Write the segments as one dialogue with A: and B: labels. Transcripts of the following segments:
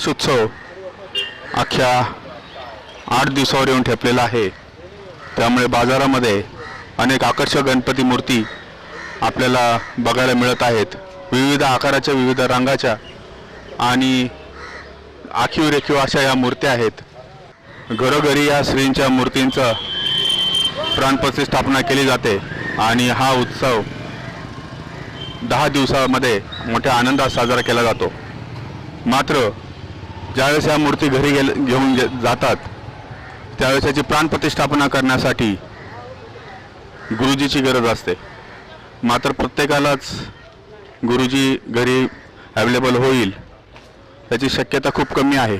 A: गणेश उत्सव अख्ख्या आठ दिवसावर येऊन ठेपलेला आहे. त्यामुळे बाजारामध्ये अनेक आकर्षक गणपती मूर्ती आपल्याला बघायला मिळत आहेत. विविध आकाराच्या विविध रंगाच्या आणि आखीव रेखीव अशा या मूर्त्या आहेत. घरोघरी या श्रींच्या मूर्तींचं प्राणप्रतिष्ठापना केली जाते आणि हा उत्सव दहा दिवसामध्ये मोठ्या आनंदात साजरा केला जातो. मात्र ज्यावेळेस या मूर्ती घरी गेल घेऊन गे- जातात त्यावेळेस याची प्राणप्रतिष्ठापना करण्यासाठी गुरुजीची गरज असते. मात्र प्रत्येकालाच गुरुजी घरी अवेलेबल होईल याची शक्यता खूप कमी आहे.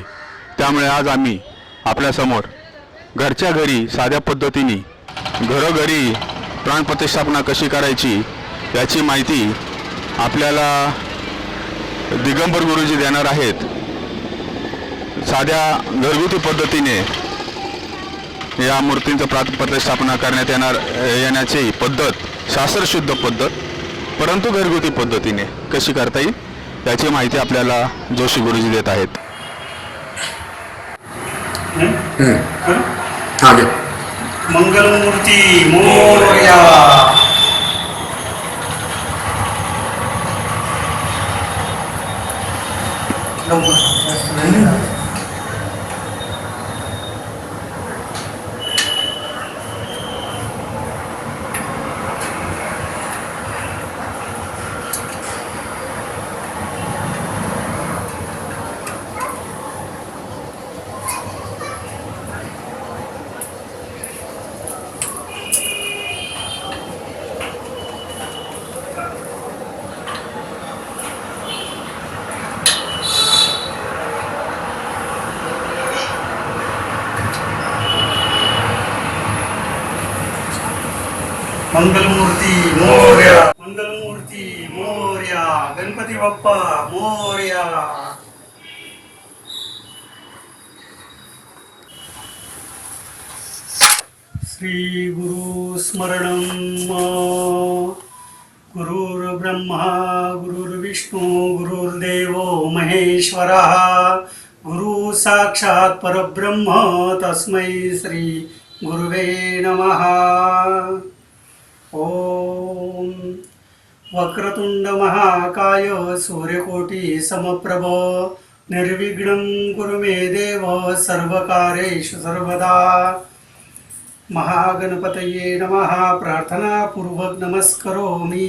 A: त्यामुळे आज आम्ही आपल्यासमोर घरच्या घरी साध्या पद्धतीने घरोघरी प्राणप्रतिष्ठापना कशी करायची याची माहिती आपल्याला दिगंबर गुरुजी देणार आहेत. साध्या घरगुती पद्धतीने या मूर्तींचं प्राणप्रतिष्ठापना करण्यात येणार येण्याची पद्धत शास्त्रशुद्ध पद्धत परंतु घरगुती पद्धतीने कशी करता येईल याची माहिती आपल्याला जोशी गुरुजी देत आहेत.
B: हा.
C: मंगलमूर्ती मोरया मंगलमूर्ती मोरया मंगलमूर्ती मोरया गणपती बाप्पा मोरया श्री गुरु स्मरणं गुरुर्ब्रह्मा गुरुर्विष्णू गुरुर्देवो महेश्वरः गुरु साक्षात् परब्रह्म तस्मै श्री गुरुवे नमः ॐ वक्रतुंड महाकाय सूर्यकोटी समप्रभ निर्विघ्नं कुरु मे देव सर्वकारेषु सर्वदा। महागणपतये नमः प्रार्थनापूर्वक नमस्करोमि।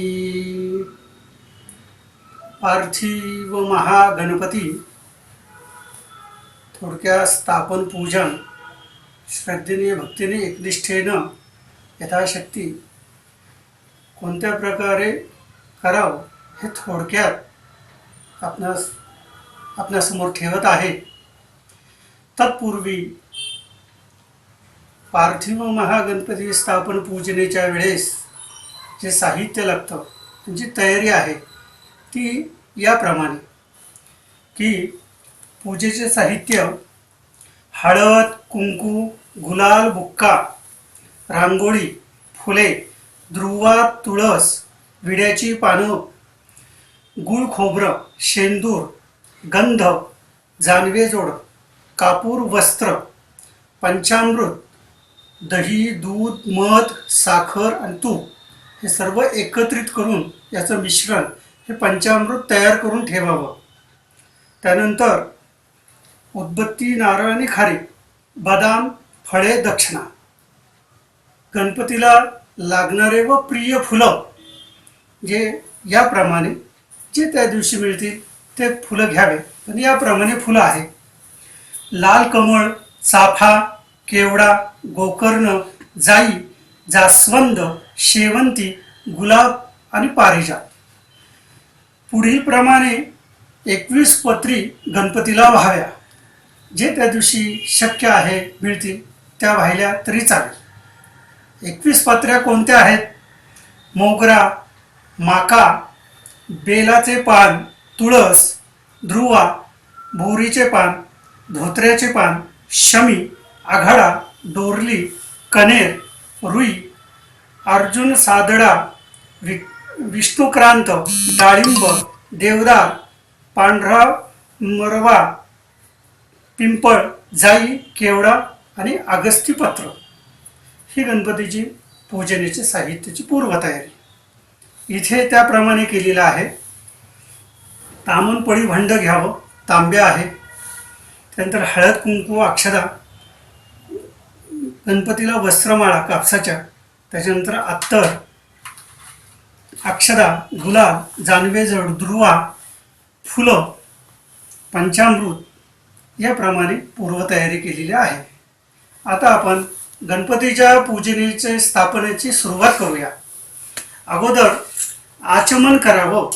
C: पार्थिव महागणपती थोडक्या स्थापन पूजन श्रद्धेने भक्तीने एकनिष्ठेनं यथाशक्ती कोणत्या प्रकारे करावं हे थोडक्यात आपणास आपणासमोर ठेवत आहे. तत्पूर्वी पार्थिव महागणपती स्थापन पूजनेच्या वेळेस जे साहित्य लागतं जी तयारी आहे ती याप्रमाणे की पूजेचे साहित्य हळद कुंकू गुलाल बुक्का रांगोळी फुले ध्रुवा तुळस विड्याची पानं गुळ खोबरं शेंदूर गंध जानवे जोड कापूर वस्त्र पंचामृत दही दूध मध साखर आणि तूप हे सर्व एकत्रित करून याचं मिश्रण हे पंचामृत तयार करून ठेवावं. त्यानंतर उदबत्ती नारळ आणि खारी बदाम फळे दक्षिणा. गणपतीला लागणारे व प्रिय फुलं जे याप्रमाणे जे त्या दिवशी मिळतील ते फुलं घ्यावे. पण याप्रमाणे फुलं आहे. लाल कमळ चाफा केवडा गोकर्ण जाई जास्वंद शेवंती गुलाब आणि पारिजात. पुढील प्रमाणे एकवीस पत्री गणपतीला व्हाव्या. जे त्या दिवशी शक्य आहे मिळतील त्या वाहिल्या तरी चालेल. एकवीस पत्र्या कोणत्या आहेत? मोगरा माका बेलाचे पान तुळस ध्रुवा भोरीचे पान धोत्र्याचे पान शमी आघाडा डोरली कनेर रुई अर्जुन सादडा वि विष्णुक्रांत डाळिंब देवदार पांढरा मरवा पिंपळ जाई केवडा आणि अगस्तीपत्र ही गणपतीची पूजनेची साहित्याची पूर्वतयारी. इथे त्याप्रमाणे केलेलं आहे. तामणपळी भांड घ्यावं तांब्या आहे. त्यानंतर हळद कुंकू अक्षदा गणपतीला वस्त्रमाळा कापसाच्या त्याच्यानंतर अत्तर अक्षदा गुलाब जानवे जड दुर्वा फुलं पंचामृत याप्रमाणे पूर्वतयारी केलेली आहे. आता आपण गणपतीच्या पूजनेचे स्थापनेची सुरुवात करूया. अगोदर आचमन करावं.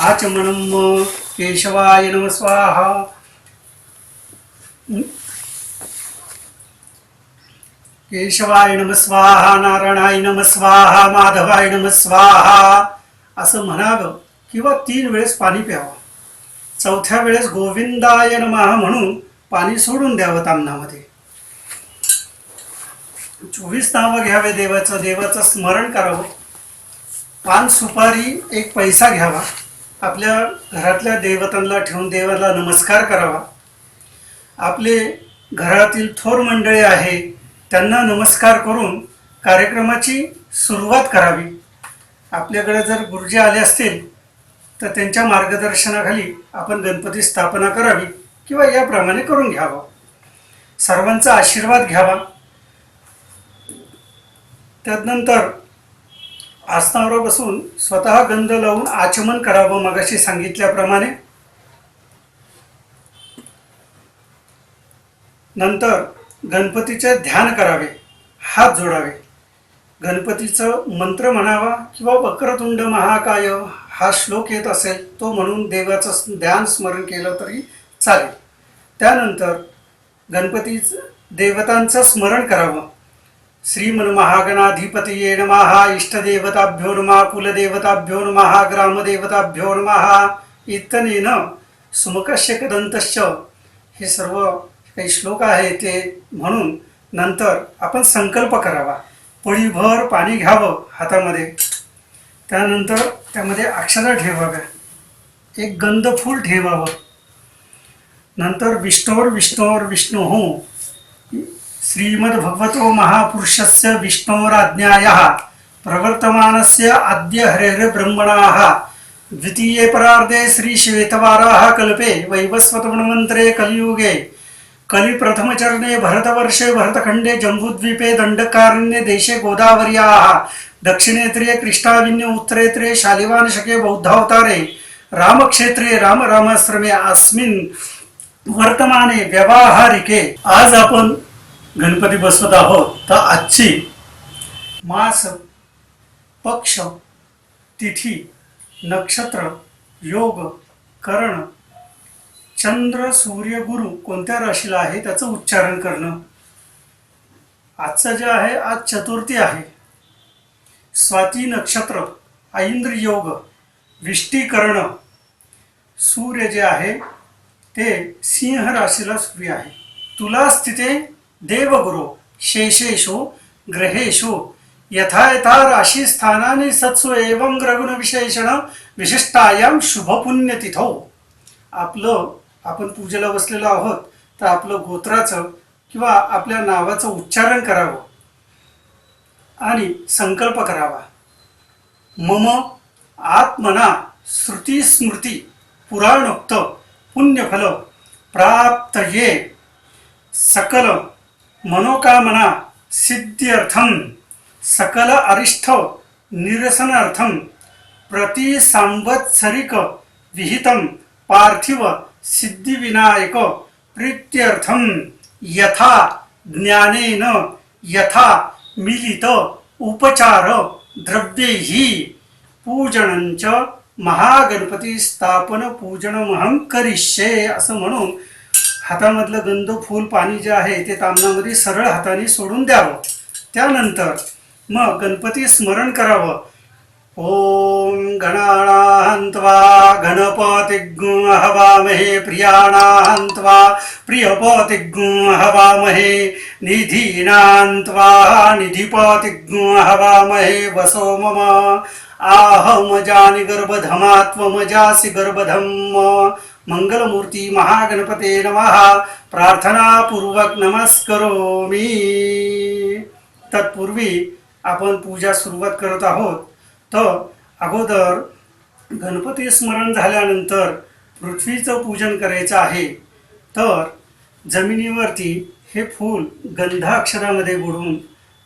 C: आचमनम केशवाय नम स्वाहा. केशवाय नम स्वाहा नारायणाय नम स्वाहा माधवाय नम स्वाहा. असं म्हणावं किंवा तीन वेळेस पाणी प्यावं. चौथ्या वेळेस गोविंदाय नमहा म्हणून पाणी सोडून द्यावं तामनामध्ये. चोवीस नावं घ्यावे देवाचं देवाचं स्मरण करावं. पान सुपारी एक पैसा घ्यावा. आपल्या घरातल्या देवतांना ठेवून देवाला नमस्कार करावा. आपले घरातील थोर मंडळी आहे त्यांना नमस्कार करून कार्यक्रमाची सुरुवात करावी. आपल्याकडे जर गुरुजी आले असतील तर त्यांच्या मार्गदर्शनाखाली आपण गणपती स्थापना करावी किंवा याप्रमाणे करून घ्यावं. सर्वांचा आशीर्वाद घ्यावा. त्यानंतर आसनावर बसून स्वतः गंध लावून आचमन करावं मगाशी सांगितल्याप्रमाणे. नंतर गणपतीचे ध्यान करावे हात जोडावे. गणपतीचं मंत्र म्हणावा किंवा वक्रतुंड महाकाय हा श्लोक येत असेल तो म्हणून देवाचं ध्यान स्मरण केलं तरी चालेल. त्यानंतर गणपतीचं देवतांचं स्मरण करावं. श्रीमन्महागणाधिपतये नमः। इष्टदेवताभ्यो नमः कुलदेवताभ्यो नमः ग्रामदेवताभ्यो नमः। इत्यनेन सुमुखस्य कदंतश्च हे सर्व काही श्लोक आहे ते म्हणून नंतर आपण संकल्प करावा. पळीभर पाणी घ्यावं हातामध्ये. त्यानंतर त्यामध्ये अक्षरा ठेवाव्या. एक गंध फूल ठेवावं. नंतर विष्णोर विष्णोर विष्णू हो श्रीमद्भगवतो महापुरुषस्य विष्णोराज्ञायाः प्रवर्तमानस्य अद्य हरेर्ब्रह्मणाः द्वितीये परार्धे श्रीश्वेतवाराः कल्पे वैवस्वतमन्त्रे कलियुगे कलिप्रथमचरणे भरतवर्षे भरतखण्डे जम्बूद्वीपे दण्डकारण्ये देशे गोदावर्याः दक्षिणेत्रे कृष्णाविन्य उत्तरेत्रे शालिवानशके बौद्धावतारे रामक्षेत्रे रामरामाश्रमे अस्मिन् वर्तमाने व्यवहारिके। आज आपण गणपती बसवत आहोत तर आजची मास पक्ष तिथी नक्षत्र योग करण चंद्र सूर्य गुरु कोणत्या राशीला आहे त्याचं उच्चारण करणं. आजचं जे आहे आज चतुर्थी आहे. स्वाती नक्षत्र ऐंद्र योग विष्टीकरण सूर्य जे आहे ते सिंह राशीला सूर्य आहे. तुला तिथे देवगुरु शेषेषु ग्रहेषु यथा यथा राशीस्थानाने सत्सु एवं ग्रगुण विशेषण विशिष्टायाम शुभपुण्यतिथौ। आपलं आपण पूजेला बसलेलो आहोत तर आपलं गोत्राचं किंवा आपल्या नावाचं उच्चारण करावं आणि संकल्प करावा. मम आत्मना श्रुती स्मृती पुराणोक्त पुण्यफल प्राप्त ये सकल मनोकामना सिद्ध्यर्थम सकल अरिष्ठ निरसनार्थम प्रति सांवत्सरिक विहितम पार्थिव सिद्धिविनायक प्रीत्यर्थम यथा ज्ञानेन यथा मिलित उपचार द्रव्यैः पूजनंच महागणपती स्थापन पूजनमहं करिष्ये असं म्हणून हातामधलं गंध फूल पाणी जे आहे ते तामणामध्ये सरळ हाताने सोडून द्यावं. त्यानंतर मग गणपती स्मरण करावं. ओम गणानान्त्वा गणपतिग्ं हवामहे प्रियाणाहंत्वा प्रियपतिग्ं हवामहे निधीनान्त्वा निधिपतिग्ं हवामहे वसो मम। आहमजानि गर्भधमा त्वमजासि गर्भधम् मंगलमूर्ती महागणपते नमः। प्रार्थनापूर्वक नमस्करोमी। तत्पूर्वी आपण पूजा सुरुवात करत आहोत. तर अगोदर गणपती स्मरण झाल्यानंतर पृथ्वीचं पूजन करायचं आहे. तर जमिनीवरती हे फूल गंधाक्षरामध्ये बुडवून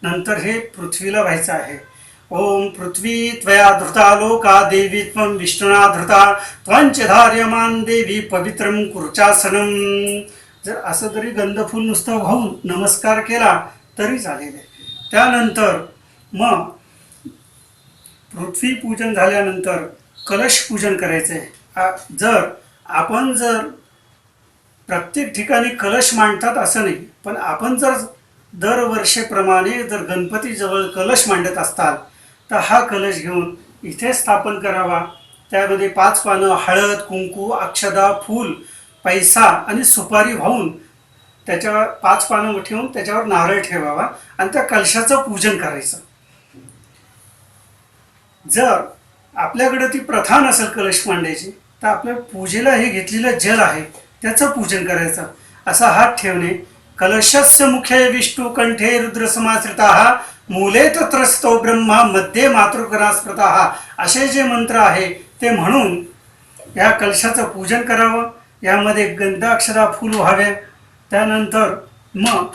C: नंतर हे पृथ्वीला व्हायचं आहे. ओम पृथ्वी त्वया धृता लोका देवी त्वं विष्णुना धृता त्वंच धार्यमान देवी पवित्रं कुर्चासनम जर असं जरी गंधफूल नुसतं वाहून नमस्कार केला तरी चालेल. त्यानंतर मग पृथ्वी पूजन झाल्यानंतर कलश पूजन करायचं आहे जर आपण जर प्रत्येक ठिकाणी कलश मांडतात असं नाही पण आपण जर दरवर्षेप्रमाणे जर गणपतीजवळ कलश मांडत असतात तर हा कलश घेऊन इथे स्थापन करावा. त्यामध्ये पाच पानं हळद कुंकू अक्षदा फूल पैसा आणि सुपारी वाहून त्याच्या पाच पानं ठेवून त्याच्यावर नारळ ठेवावा आणि त्या कलशाचं पूजन करायचं. जर आपल्याकडे ती प्रथा नसेल कलश मांडायची तर आपल्या पूजेला हे घेतलेलं जल आहे त्याचं पूजन करायचं. असा हात ठेवणे कलशस्य मुखे विष्णुकण्ठे रुद्रसमाश्रिताः मूले तत्र स्तो ब्रह्मा मध्ये मातृकरास्मृताः असे जे मंत्र आहे ते म्हणून या कलशाचं पूजन करावं यामध्ये गंधाक्षरा फूल व्हावे. त्यानंतर मग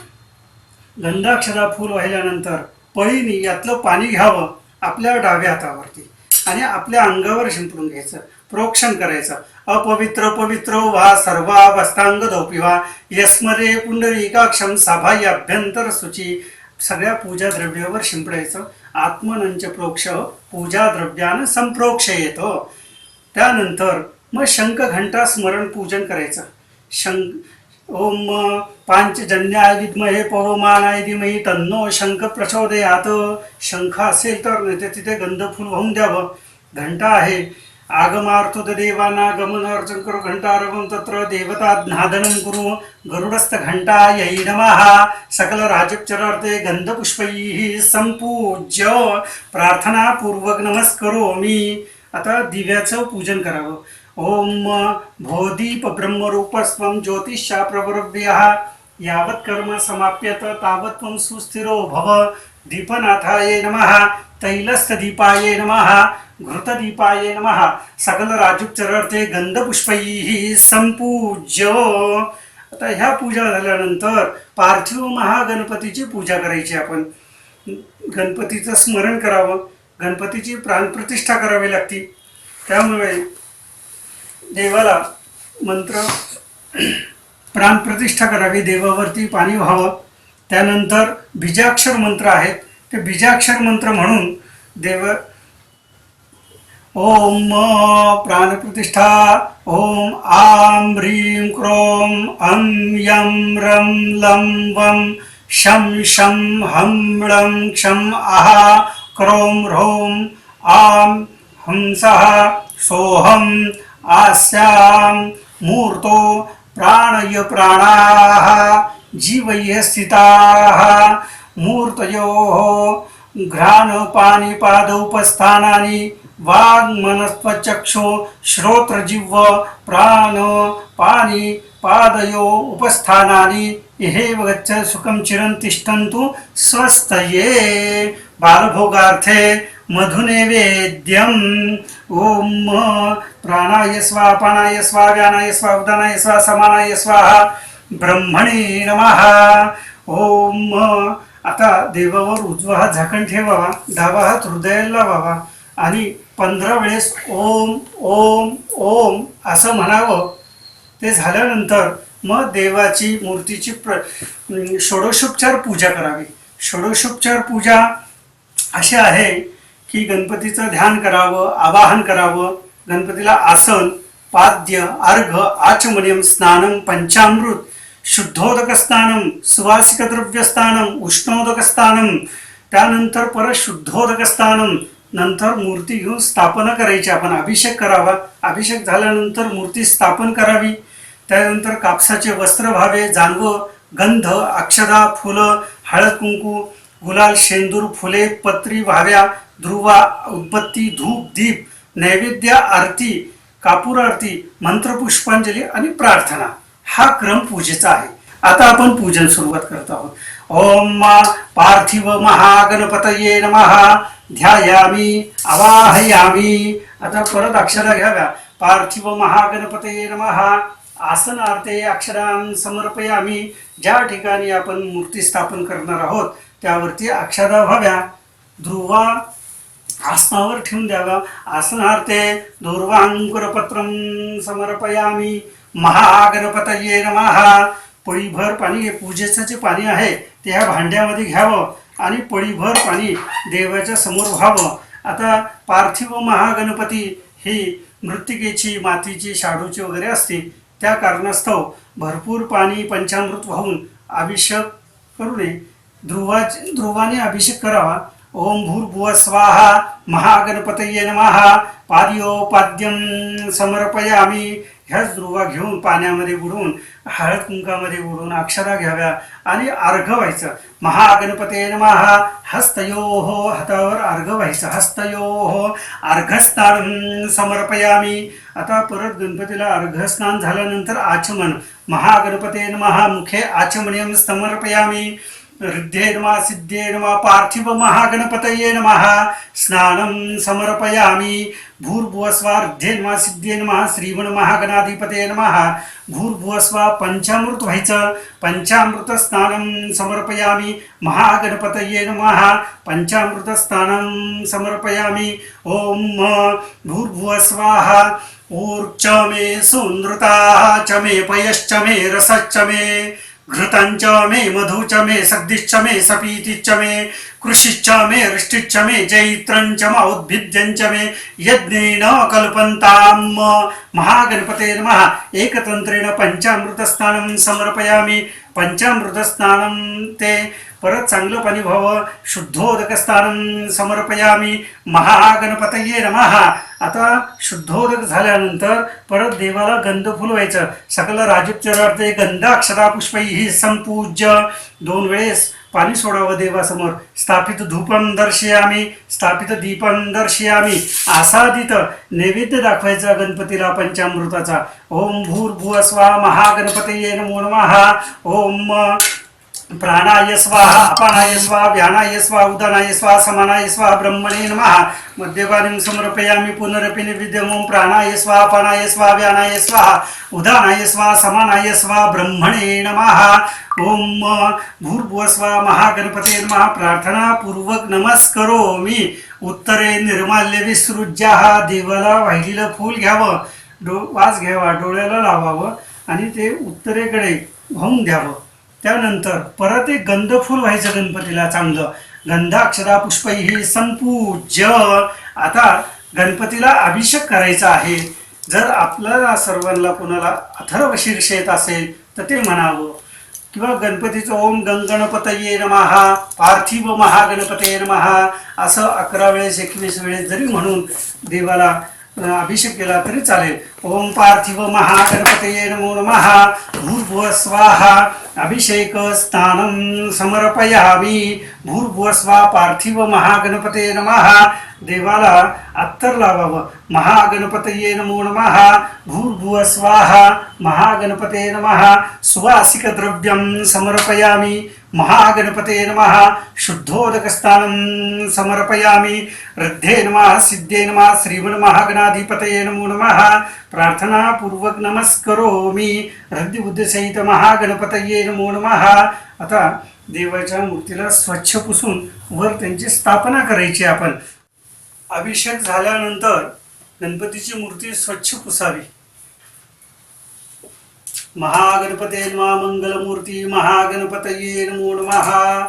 C: गंधाक्षरा फूल वाहिल्यानंतर पळीनी यातलं पाणी घ्यावं आपल्या डाव्या हातावरती. आणि आपल्या अंगावर शिंपडून घ्यायचं प्रोक्षण करायचं. अपवित्र पवित्र वा सर्वा वस्तांग धोपिवा यस्मरे पुंडरीकाक्षम सभाय अभ्यंतर सुची सगळ्या पूजा द्रव्यावर शिंपडायचं. आत्मनंच प्रोक्ष पूजा द्रव्यानं संप्रोक्ष येतो त्यानंतर मग शंख घंटा स्मरण पूजन करायचं. शंख ओम पांचजन्याय विद्महे पवमानाय धीमहि तन्नो शंख प्रचोदयात शंख असेल तर नाही तर तिथे गंधफूल वाहून द्यावं। घंटा आहे। आगमार्थ देवाना गमन अर्चन करू। घंटारवं तत्र देवता नादनं कुरु। गरुडस्थ घंटा यै नमः। सकल राजोपचरार्थे गंधपुष्पैः संपूज्य। प्रार्थनापूर्वक नमस्करोमी। आता दिव्याचं पूजन करावं। ओम भोदीप ब्रह्मरूपस्वं ज्योतिषा प्रवरव्यः यावत् कर्म समाप्यत तावत त्वं सुस्थिरो भव। दीपनाथाय नमः। तैलस्थदीपाय नमः। घृतदीपाय नमः। सकल राजुपचारार्थे गंधपुष्पैः संपूज्य। आता ह्या पूजा झाल्यानंतर पार्थिव महागणपतीची पूजा करायची आपण. गणपतीचं स्मरण करावं. गणपतीची प्राणप्रतिष्ठा करावी लागती. त्यामुळे देवाला मंत्र प्राणप्रतिष्ठा करावी देवावरती पाणी व्हावं. त्यानंतर बीजाक्षर मंत्र आहेत. ते बीजाक्षर मंत्र म्हणून देव ओम प्राणप्रतिष्ठा ओम आम ह्रीं क्रोम अं यं रं लं वं शं शं हं ळं क्षं आहा क्रोम ह्रौं आं हंसः सोऽहम् आस्यां मूर्तो प्राणय प्राणाः जीवय स्थिताः। मूर्तयोः घ्राणपाणिपादौपस्थानानि वाङ्मनस्त्वचक्षु श्रोत्रजिह्व प्राण पाणि पादयो उपस्थानानि इहेव गच्छ सुखं चिरं तिष्ठन्तु स्वस्तये बालभोगार्थे मधुनैवेद्यम् ॐ प्राणाय स्वा पानाय स्वा व्यानाय स्वा उदानाय स्वा समानाय स्वाहा ब्रह्मणे नमः। ओम आता देवावर उजवा हात झाकण ठेवावा डावा हात हृदयाला लावावा आणि पंधरा वेळेस ओम ओम ओम असं म्हणावं. ते झाल्यानंतर मग देवाची मूर्तीची प्र षोडशोपचार पूजा करावी. षोडशोपचार पूजा अशी आहे की गणपतीचं ध्यान करावं आवाहन करावं गणपतीला आसन पाद्य अर्घ आचमनियम स्नानम पंचामृत शुद्धोदक स्नानम सुवासिक द्रव्य स्नानम उष्णोदक स्नानम त्यानंतर परत शुद्धोदक स्नानम नंतर मूर्ती घेऊन स्थापना करायची आपण अभिषेक करावा. अभिषेक झाल्यानंतर मूर्ती स्थापन करावी. त्यानंतर कापसाचे वस्त्र व्हावे जानवं गंध अक्षदा फुलं हळद कुंकू गुलाल शेंदूर फुले पत्री व्हाव्या. ध्रुवा उत्पत्ती धूप दीप नैवेद्य आरती कापूर आरती मंत्रपुष्पांजली आणि प्रार्थना. हा क्रम पूजेचा आहे. आता आपण पूजन सुरुवात करत आहोत. ओम पार्थिव महागणपतये महा ध्यायामी आवाहयामी. आता परत अक्षरा घ्याव्या. पार्थिव महागणपतये आसन आरते अक्षरां समर्पयामी. ज्या ठिकाणी आपण मूर्ती स्थापन करणार आहोत त्यावरती अक्षरा व्हाव्या. ध्रुवा आसनावर ठेवून द्यावा. आसनार्थे दूर्वांकुरपत्रम समर्पयामी. महागणपतये महा पळीभर पाणी हे पूजेचं जे पाणी आहे. ते ह्या भांड्यामध्ये घ्यावं आणि पळीभर पाणी देवाच्या समोर व्हावं. आता पार्थिव महागणपती ही मृत्तिकेची मातीची शाडूची वगैरे असते त्या कारणास्तव भरपूर पाणी पंचामृत वाहून अभिषेक करू नये. ध्रुवा ध्रुवाने अभिषेक करावा. ओम भूर्भुव स्वाहा महागणपतये नमः। पाद्योपाद्यम समर्पयामी। ह्याच ध्रुवा घेऊन पाण्यामध्ये बुडवून हळद कुंकामध्ये बुडवून अक्षरा घ्याव्या आणि अर्घ व्हायचं. महागणपते नमः। हस्तयोः हातावर अर्घ व्हायचं. हस्तयोः अर्घस्नान समर्पयामी। आता परत गणपतीला अर्घस्नान झाल्यानंतर आचमन. महागणपते नमः। मुखे आचमनीय समर्पयामी। ऋद्धे नमः सिद्धे नमः पार्थिव महागणपतये नमः। स्नानं समर्पयामि। भूर्भुवस्वा ऋद्धे नमः सिद्धे नमः श्रीमन महागणाधिपतये नमः। भूर्भुवस्वा पंचामृत व्हायचं पंचामृत स्नानं समर्पयामि। महागणपतये नमः। पंचामृत स्नानं समर्पयामि। ॐ भूर्भुवस्वाहा ऊर्च मे सुनृताः च मे पयश्च मे रसश्च मे। घृतांच मे मधुच मे सग्दिश्च मे सपीतिच्च मे कृषिश्च मे वृष्टिश्च मे जैत्रञ्च औद्भिद्यञ्च उद्भिद्यञ्च मे यज्ञेन कल्पन्ताम्। महागणपते नमः। एकतन्त्रेण पञ्चामृतस्नानं समर्पयामि। पञ्चामृतस्नानं ते परत चांगलं पाणी व्हावं. शुद्धोदक स्नानं समर्पयामी. महागणपतये नमः. आता शुद्धोदक झाल्यानंतर परत देवाला गंध फुलवायचं. सकल राजोच्चारार्थे गंधाक्षरा संपूज्य. दोन वेळेस पाणी सोडावं देवासमोर. स्थापित धूपम दर्शयामी. स्थापित दीपम दर्शयामी. आसादित नैवेद्य दाखवायचा गणपतीला पंचामृताचा. ओम भूर्भुव स्वा महागणपतये नमो नमः. ओम प्राणाय स्वाहा अपानाय स्वाहा व्यानाय स्वाहा उदानाय स्वाहा समानाय स्वाहा ब्रह्मणे नमः। मध्यवाणीं समर्पयामि पुनरपि निविद्यमों। प्राणाय स्वाहा अपानाय स्वाहा व्यानाय स्वाहा उदानाय स्वाहा समानाय स्वाहा ब्रह्मणे नमः। ओम भूर्भुव स्वाहा महागणपते नमः। प्रार्थनापूर्वक नमस्करोमि। उत्तरे निर्माल्य विसृज्या देवाला वाहिलेलं फूल घ्यावं डो वास घ्यावा डोळ्याला लावावं आणि ते उत्तरेकडे वाहून द्यावं. त्यानंतर परत एक गंधफूल व्हायचं गणपतीला चांगलं. गंधाक्षरा पुष्पही संपूज्य. आता गणपतीला अभिषेक करायचा आहे. जर आपल्याला सर्वांना कोणाला अथर्व शीर्ष येत असेल तर ते म्हणावं. किंवा गणपतीचं ओम गणगणपतये नमहा पार्थिव महागणपतये नमहा असं अकरा वेळेस एकवीस वेळेस जरी म्हणून देवाला अं, अभिषेक केला तरी चालेल ओम पार्थिव महागणपतये नमो नमः। भूर्भुव स्वाहा अभिषेक स्नानं समर्पयामी। भूर्भुव स्वा पार्थिव महागणपते नमः। देवाला अत्तर लावावं महागणपतये नमो नमः। भूर्भुव स्वाहा महागणपते नमः। सुवासिक द्रव्यं समर्पयामी। महागणपते नमः। शुद्धोदकस्थानं समर्पयामि। रद्धे नमः सिद्धे नमः श्रीमन महागणाधिपतये नमो नमः। प्रार्थनापूर्वक नमस्करोमि। हृदय बुद्धसहित महागणपतये नमो नमः। आता देवाच्या मूर्तीला स्वच्छ पुसून वर त्यांची स्थापना करायची आपण. अभिषेक झाल्यानंतर गणपतीची मूर्ती स्वच्छ पुसावी. महागणपते नमः मंगलमूर्ती महागणपतये नमो नमः।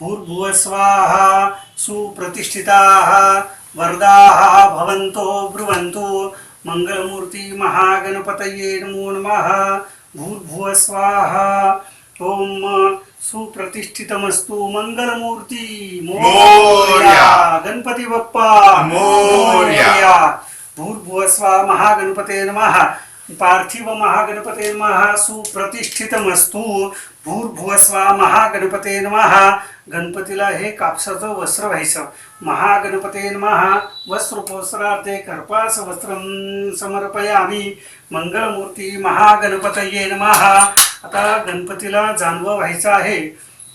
C: भूर्भुव स्वाहा सुप्रतिष्ठिताः वरदाः भवन्तो ब्रुवन्तु। मंगलमूर्ती महागणपतये नमो नमः। भूर्भुव स्वाहा ओम सुप्रतिष्ठितमस्तु मंगलमूर्ती।
B: मोरया.
C: गणपती बाप्पा।
B: मोरया.
C: भूर्भुव स्वा महागणपते नमः। पार्थिव महागणपते महा सुप्रतिष्ठितमस्तू। भूर्भुवस्वा महागणपते महा गणपतीला हे कापसाचं वस्त्र व्हायचं। महागणपते महा वस्त्रोपोस्त्रार्थे कर्पास वस्त्रम समर्पयामी। मंगळमूर्ती महागणपतये महा आता गणपतीला जानवं व्हायचं आहे।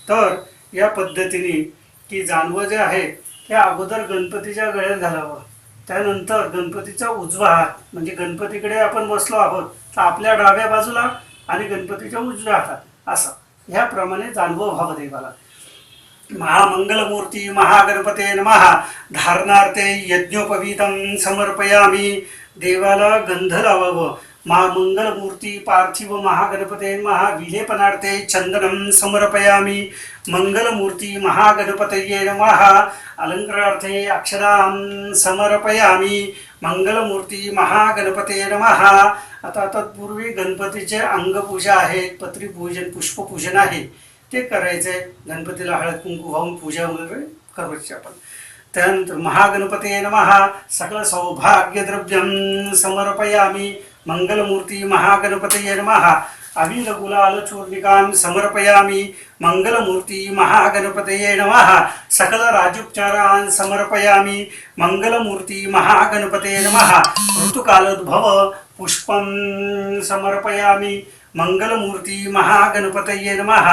C: तर या पद्धतीने की जानवं जे आहे ते अगोदर गणपतीच्या गळ्यात घालावं. त्यानंतर गणपतीचा उजवा हात म्हणजे गणपतीकडे आपण बसलो आहोत तर आपल्या डाव्या बाजूला आणि गणपतीच्या उजव्या हातात असं. ह्याप्रमाणे जाणवं व्हावं देवाला महामंगलमूर्ती महागणपते महा धारणार्थे यज्ञोपवीतं समर्पयामी. देवाला गंध लावावं. महामंगलमूर्ती पार्थिव महागणपते महाविलेपनार्थे चंदनं समर्पयामी। मंगलमूर्ती महागणपतये नमः। अलंकारार्थे अक्षरां समर्पयामी। मंगलमूर्ती महागणपते नमः। आता तत्पूर्वी गणपतीचे अंगपूजा आहे पत्रीपूजन पुष्पपूजन आहे. ते करायचे गणपतीला हळद कुंकू वाहून पूजा वगैरे करायची आपण. त्यानंतर महागणपते नमः. सकल सौभाग्यद्रव्यं समर्पयामी। मंगलमूर्ती महागणपतये नमः। अविल गुलाल चूर्णिकां समर्पयामी। मंगलमूर्ती महागणपतये नमः। सकल राजोपचारान् समर्पयामी। मंगलमूर्ती महागणपतये नमः। ऋतुकालोद्भव पुष्पं समर्पयामी। मंगलमूर्ती महागणपतये नमः।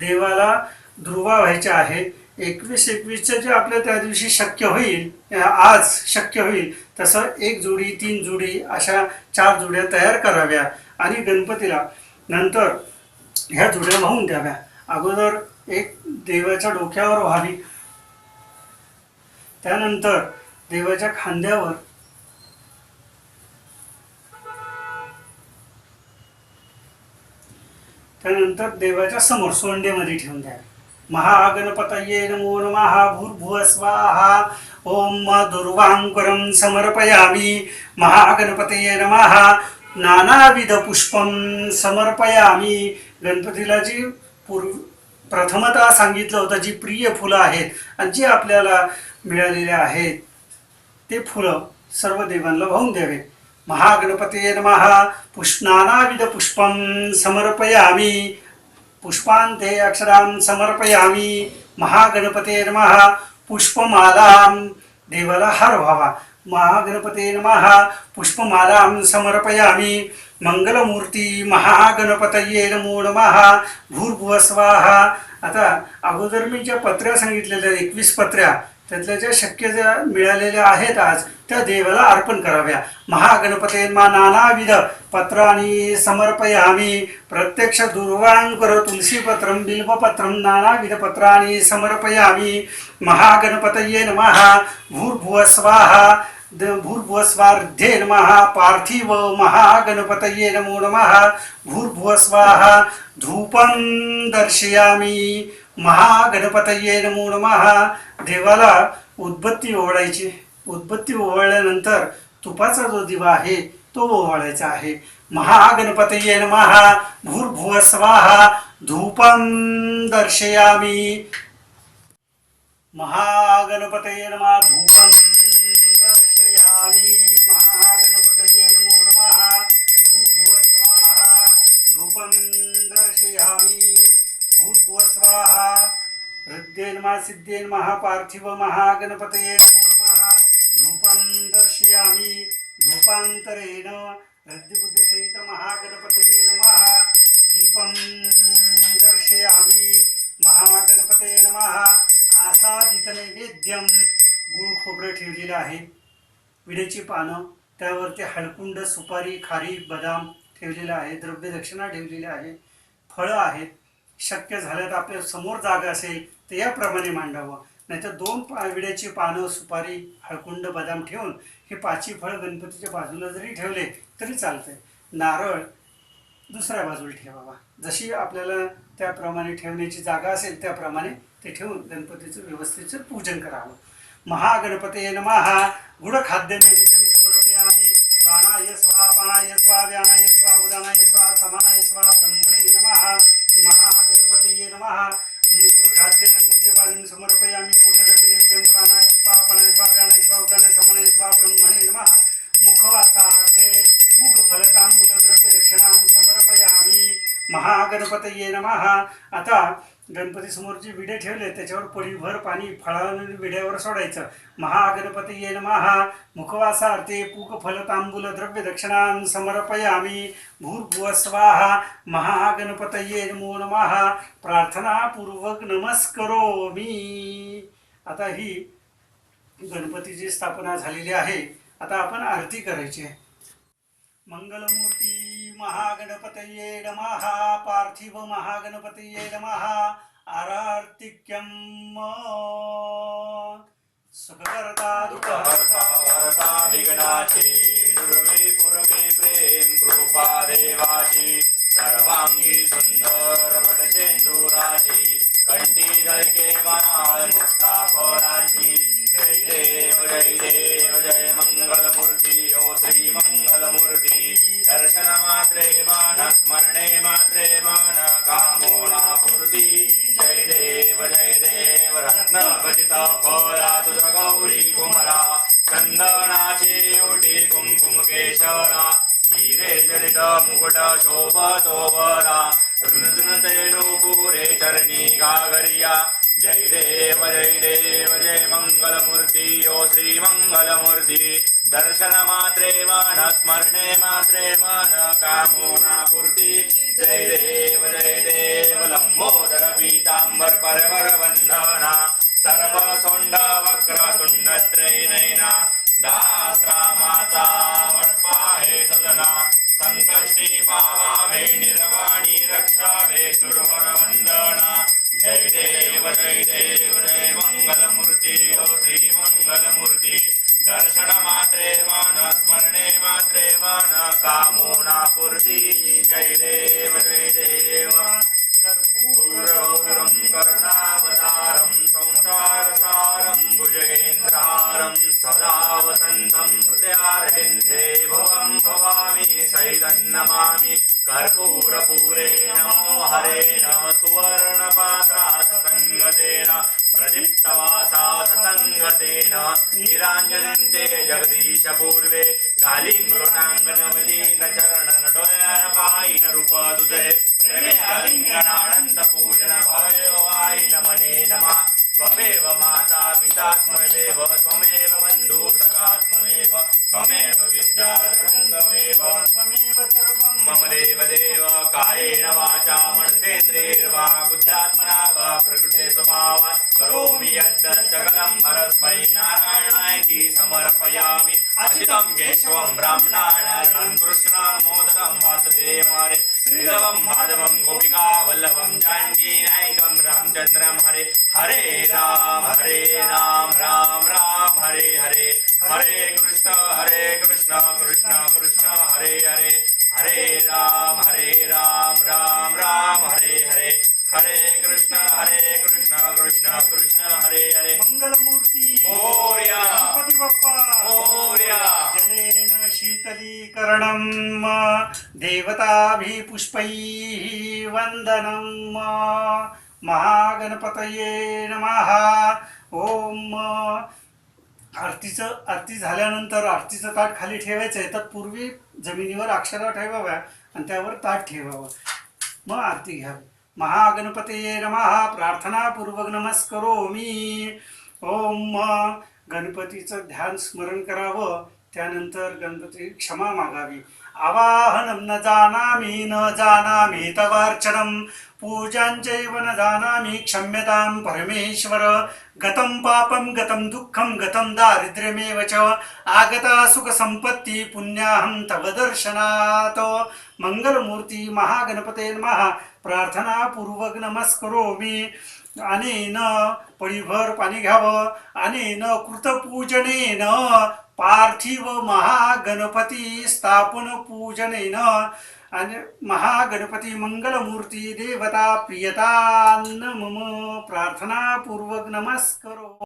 C: देवाला ध्रुवा व्हायचे आहे। एकवीस एकवीसचं जे आपल्या त्या दिवशी शक्य होईल आज शक्य होईल तसं एक जोडी तीन जोडी अशा चार जोड्या तयार कराव्या आणि गणपतीला नंतर ह्या जोड्या वाहून द्याव्या. अगोदर एक देवाच्या डोक्यावर व्हावी. त्यानंतर देवाच्या खांद्यावर त्यानंतर देवाच्या समोर सोंडेमध्ये ठेवून द्या महागणपतये नमो नमः भूर्भुव स्वाहा ओम दुर्वांकुरं समर्पयामी महागणपतये नमः नानाविध पुष्पं समर्पयामी. गणपतीला जी पूर्व प्रथमतः सांगितलं होतं जी प्रिय फुलं आहेत आणि जी आपल्याला मिळालेली आहेत ते फुलं सर्व देवांना वाहून द्यावे. महागणपते नमः. पुष्णानाविध पुष्पं समर्पयामी. पुष्पांते अक्षरां समर्पयामी. महागणपते नमः. पुष्पमालां देवाला हार व्हावा महागणपते महा पुष्पमालां समर्पयामी। मंगलमूर्ती महागणपतये नमो नमः। भूर्भुवस्वाहा आता अगोदर मी ज्या पत्र्या सांगितलेल्या एकवीस पत्र्या त्यातल्या ज्या शक्य ज्या मिळालेल्या आहेत आज त्या देवाला अर्पण कराव्या. महागणपते मा नानाविध पत्राणी समर्पयामी. प्रत्यक्ष दुर्वांकर तुलसीपत्रं बिल्वपत्रं नानाविध पत्राणी समर्पयामी. महागणपतये नमः. भूर्भुव स्वाहा द- भूर्भुव स्वार्धे नमः. पार्थिव महागणपतये नमो नमः. भूर्भुव स्वाहा धूपं दर्शयामी. महागणपतये नमो महा देवाला उद्बत्ती ओवाळायची. उद्बत्ती ओवाळल्यानंतर तुपाचा जो दिवा आहे तो ओवाळायचा आहे. महागणपतये महा भूर्भुव स्वाहा. धूपं दर्शयामी. महागणपतये नमः. धूपं हृद्ये महापार्थिव सिद्धे महागणपतये धूपं दर्शयामि। धूपान्तरेण हृद्यबुद्धिसहित महागणपतये नमः। दीपं दर्शयामि। महागणपतये नमः। आसादित नैवेद्यम गुळ खोबरं ठेवलेलं आहे. विड्याची पानं त्यावरती हळकुंड सुपारी खारी बदाम ठेवलेलं आहे. द्रव्य दक्षिणा ठेवलेल्या आहे. फळं आहेत. शक्य झालं तर आपल्यासमोर जागा असेल ते याप्रमाणे मांडावं. नाहीतर दोन पा विड्याची पानं सुपारी हळकुंड बदाम ठेवून हे पाचही फळं गणपतीच्या बाजूला जरी ठेवले तरी चालतंय. नारळ दुसऱ्या बाजूला ठेवावा. जशी आपल्याला त्याप्रमाणे ठेवण्याची जागा असेल त्याप्रमाणे ते ठेवून गणपतीचं व्यवस्थेचं पूजन करावं. महागणपते नमहा गुड खाद्य प्राणाय स्वा पाणाय स्वा व्यानाय स्वा उदानाय स्वा समानाय स्वा ब्रह्मणे महागणपतये नमः. आता गणपती जी विडे ठेवले त्याच्यावर पळीभर पाणी फळानं विड्यावर सोडायचं. महागणपती महागणपतये नमः. मुखवासार्थे पूक फल तांबूल द्रव्य दक्षिणां समर्पयामी. भूर्भुव स्वाहा. महागणपतये नमो नमः. प्रार्थनापूर्वक नमस्करो मी आता ही गणपतीची स्थापना झालेली आहे. आता आपण आरती करायची आहे. मंगलमूर्ती महागणपतये नमः पार्थिव महागणपतये नमः आरार्तिक्यम सुखकर्ता दुःखहर्ता
B: वरता विघ्नाची दुर्वे पूर्वे प्रेम कृपा देवाची सर्वांगी सुंदर पटचेंदुराची कंठी जळके माळ मुक्ता फळाची जय देव जय देव जय मंगलमूर्ती ओ श्री मंगलमूर्ती दर्शन मात्रे मन स्मरणे मात्रे मन कामोना पूर्ती जय देव जय देव रत्न भजित फळा तुझ गौरी कुमरा चंदनाची ओटी कुंकुम केशरा हिरे जलित मुकुट शोभ शोभरा मात्रे मन कामोना पूर्ती जय देव जय देव दूरौरं करुणावतारं संसारसारं भुजगेन्द्रहारं सदा वसन्तं हृदयारविन्दे भवं भवामि सैदं नमामि कर्पूरपूरे नमो हरेण सुवर्णपात्रात् सङ्गतेन प्रदीप्तवासात् सङ्गतेन निराञ्जनन्ते जगदीश पूर्वे அர்ச்சிதம் கேசவம் பிராமணாணம்
C: கிருஷ்ணாமோதரம்
B: வாசுதேவாரே
C: ஸ்ரீதவம் மாதவம்
B: கோபிகா
C: வல்லவம் ஜான்கி நாயகம் ராமச்சந்திரம் ஹரே ஹரே ராம் आरतीचं ताट खाली ठेवायचं आहे तर पूर्वी जमिनीवर अक्षरा ठेवाव्या आणि त्यावर ताट ठेवावं. मग आरती घ्यावी महागणपतये नमः. नमस्करो मी ओम गणपतीचं ध्यान स्मरण करावं. त्यानंतर गणपती क्षमा मागावी. अवाहनं न जानामि न जानामि तवार्चनं पूजाञ्चैव न जानामि क्षम्यतां परमेश्वर। गतं पापं गतं दुःखं गतं दारिद्र्यमेव च। आगता सुखसम्पत्ति पुण्याहं तव दर्शनात्। मङ्गलमूर्ति महागणपते नमः। प्रार्थनापूर्वक नमस्करोमि। अनेन पळीभर पाणी घ्यावं अनेन कृतपूजनेन पार्थिव महागणपती स्थापन पूजनेन. आणि महागणपती मंगलमूर्ती देवता प्रियता मम प्रार्थनापूर्वक नमस्करो.